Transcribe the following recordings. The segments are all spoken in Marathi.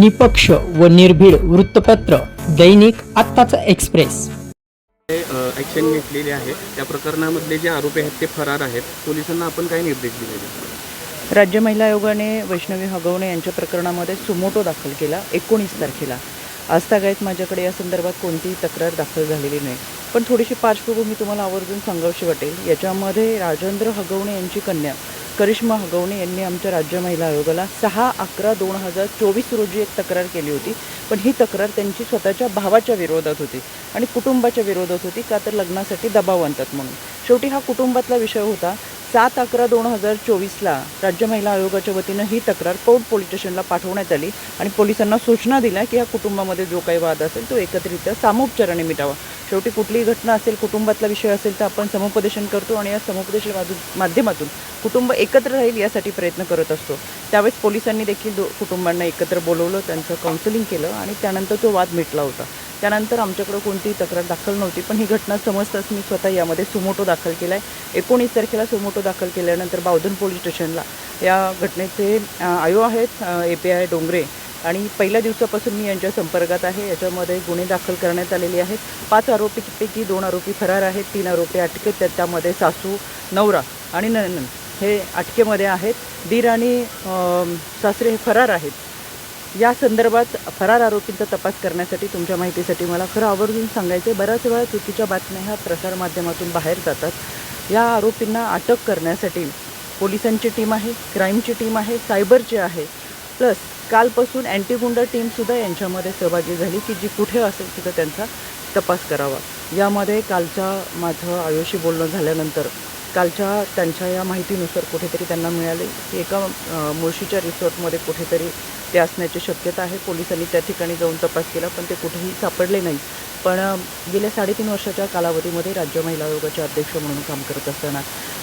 निपक्ष व निर्भीड वृत्तपत्र दैनिक आत्ताचा एक्सप्रेस. ॲक्शन घेतलेली आहे. त्या प्रकरणामधले जे आरोपी आहेत ते फरार आहेत. पोलिसांना आपण काय निर्देश दिलेले राज्य महिला आयोगाने वैष्णवी हगवणे यांच्या प्रकरणामध्ये सुमोटो दाखल केला एकोणीस तारखेला. आज तागायत माझ्याकडे या संदर्भात कोणतीही तक्रार दाखल झालेली नाही. पण थोडीशी पार्श्वभूमी तुम्हाला आवर्जून सांगावीशी वाटेल. याच्यामध्ये राजेंद्र हगवणे यांची कन्या करिश्मा हगवणे यांनी आमच्या राज्य महिला आयोगाला सहा अकरा दोन हजार चोवीस रोजी एक तक्रार केली होती. पण ही तक्रार त्यांची स्वतःच्या भावाच्या विरोधात होती आणि कुटुंबाच्या विरोधात होती का तर लग्नासाठी दबाव आणतात म्हणून. शेवटी हा कुटुंबातला विषय होता. सात अकरा दोन हजार चोवीसला राज्य महिला आयोगाच्या वतीनं ही तक्रार पौड पोलीस स्टेशनला पाठवण्यात आली आणि पोलिसांना सूचना दिल्या की ह्या कुटुंबामध्ये जो काही वाद असेल तो एकत्रित्या सामोपचाराने मिटावा. शेवटी कुठलीही घटना असेल कुटुंबातला विषय असेल तर आपण समुपदेशन करतो आणि या समुपदेशन माध्यमातून कुटुंब एकत्र राहील यासाठी प्रयत्न करत असतो. त्यावेळेस पोलिसांनी देखील दो कुटुंबांना एकत्र बोलवलं त्यांचं काउन्सिलिंग केलं आणि त्यानंतर तो वाद मिटला होता. त्यानंतर आमच्याकडं कोणतीही तक्रार दाखल नव्हती पण ही घटना समजताच मी स्वतः यामध्ये सुमोटो दाखल केला आहे एकोणीस तारखेला सुमोटो दाखल केल्यानंतर बावधन पोलीस स्टेशनला या घटनेचे आयो आहेत ए पी आय डोंगरे. आणि पहिल्या दिवसापासून मी यांच्या संपर्कात आहे. याच्यामध्ये गुन्हे दाखल करण्यात आलेले आहेत. पाच आरोपीपैकी दोन आरोपी फरार आहेत तीन आरोपी अटकेत आहेत. त्यामध्ये सासू नवरा आणि ननन हे अटकेमध्ये आहेत. दीर आणि सासरे हे फरार आहेत. या संदर्भात फरार आरोपींचा तपास करण्यासाठी तुमच्या माहितीसाठी मला खरं आवर्जून सांगायचं आहे बऱ्याच वेळा चुकीच्या बातम्या ह्या प्रसारमाध्यमातून बाहेर जातात. या आरोपींना अटक करण्यासाठी पोलिसांची टीम आहे क्राईमची टीम आहे सायबरची आहे. प्लस कालपासून अँटीगुंडा टीमसुद्धा यांच्यामध्ये सहभागी झाली की जी कुठे असेल तिथं त्यांचा तपास करावा. यामध्ये कालच्या माझं आयुषी बोलणं झाल्यानंतर कालच्या त्यांच्या या माहितीनुसार कुठेतरी त्यांना मिळाले की एका मुळशीच्या रिसॉर्टमध्ये कुठेतरी ते असण्याची शक्यता आहे. पोलिसांनी त्या ठिकाणी जाऊन तपास केला पण ते कुठेही सापडले नाही. पण गेल्या साडेतीन वर्षाच्या कालावधीमध्ये राज्य महिला आयोगाचे अध्यक्ष म्हणून काम करत असताना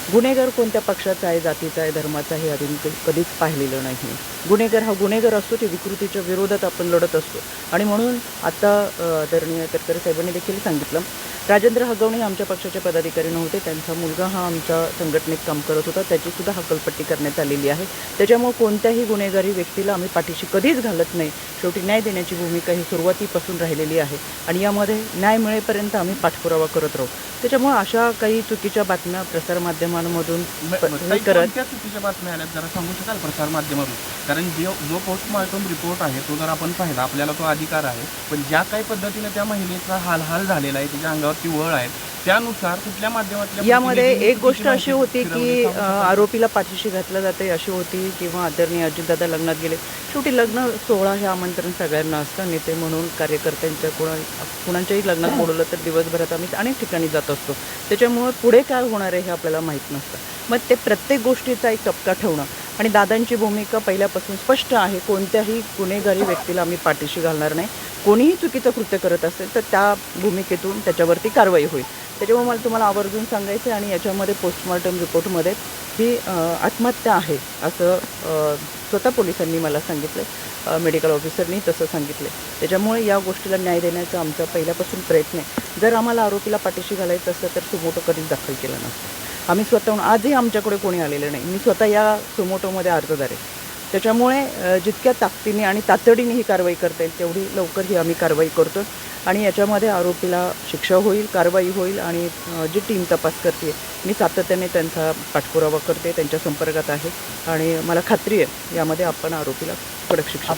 गुन्हेगार कोणत्या पक्षाचा आहे जातीचा आहे धर्माचा हे अजून कधीच पाहिलेलं नाही. गुन्हेगार हा गुन्हेगार असतो ते विकृतीच्या विरोधात आपण लढत असतो. आणि म्हणून आता आदरणीय तटकरे साहेबांनी देखील सांगितलं राजेंद्र हगवणे हे आमच्या पक्षाचे पदाधिकारी नव्हते. त्यांचा मुलगा हा आमच्या संघटनेत काम करत होता. त्याचीसुद्धा हकलपट्टी करण्यात आलेली आहे. त्याच्यामुळे कोणत्याही गुन्हेगारी व्यक्तीला आम्ही पाठीशी कधीच घालत नाही. शेवटी न्याय देण्याची भूमिका ही सुरुवातीपासून राहिलेली आहे. आणि यामध्ये न्याय मिळेपर्यंत आम्ही पाठपुरावा करत राहू. त्याच्यामुळे अशा काही चुकीच्या बातम्या प्रसारमाध्यमांमधून करत कोणत्या चुकीच्या बातम्या आल्यात? जरा सांगू शकाल प्रसार माध्यमातून? कारण जो जो पोस्टमार्टम रिपोर्ट आहे तो जर आपण पाहिला आपल्याला तो अधिकार आहे. पण ज्या काही पद्धतीने त्या महिलेचा हालहाल झालेला आहे तिच्या अंगावरती वळ आहे त्यानुसार कुठल्या माध्यमातल्या यामध्ये एक गोष्ट अशी होती की आरोपीला पाठीशी घातलं जाते अशी होती किंवा आदरणीय अजितदादा लग्नात गेले. शेवटी लग्न सोहळा हे आमंत्रण सगळ्यांना असतं. नेते म्हणून कार्यकर्त्यांच्या कुणा कुणाच्याही लग्नात बोलवलं तर दिवसभरात आम्ही अनेक ठिकाणी जात असतो. त्याच्यामुळे पुढे काय होणार आहे हे आपल्याला माहीत नसतं. मग ते प्रत्येक गोष्टीचा एक टपका ठेवणं आणि दादांची भूमिका पहिल्यापासून स्पष्ट आहे. कोणत्याही गुन्हेगारी व्यक्तीला आम्ही पाठीशी घालणार नाही. कोणीही चुकीचं कृत्य करत असेल तर त्या भूमिकेतून त्याच्यावरती कारवाई होईल. त्याच्यामुळे मला तुम्हाला आवर्जून सांगायचं आहे आणि याच्यामध्ये पोस्टमॉर्टम रिपोर्टमध्ये ही आत्महत्या आहे असं स्वतः पोलिसांनी मला सांगितलं मेडिकल ऑफिसरनी तसं सांगितलं त्याच्यामुळे या गोष्टीला न्याय देण्याचा आमचा पहिल्यापासून प्रयत्न आहे. जर आम्हाला आरोपीला पाठीशी घालायचं असतं तर सुमोटो कधीच दाखल केलं नसतं. आम्ही स्वतःहून आजही आमच्याकडे कोणी आलेलं नाही. मी स्वतः या सुमोटोमध्ये अर्जदार आहे. त्याच्यामुळे जितक्या ताकदीने आणि तातडीने ही कारवाई करता येईल तेवढी लवकर ही आम्ही कारवाई करतो आणि याच्यामध्ये आरोपीला शिक्षा होईल कारवाई होईल आणि जी टीम तपास करते मी सातत्याने त्यांचा पाठपुरावा करते त्यांच्या संपर्कात आहे आणि मला खात्री आहे यामध्ये आपण आरोपीला कडक शिक्षा.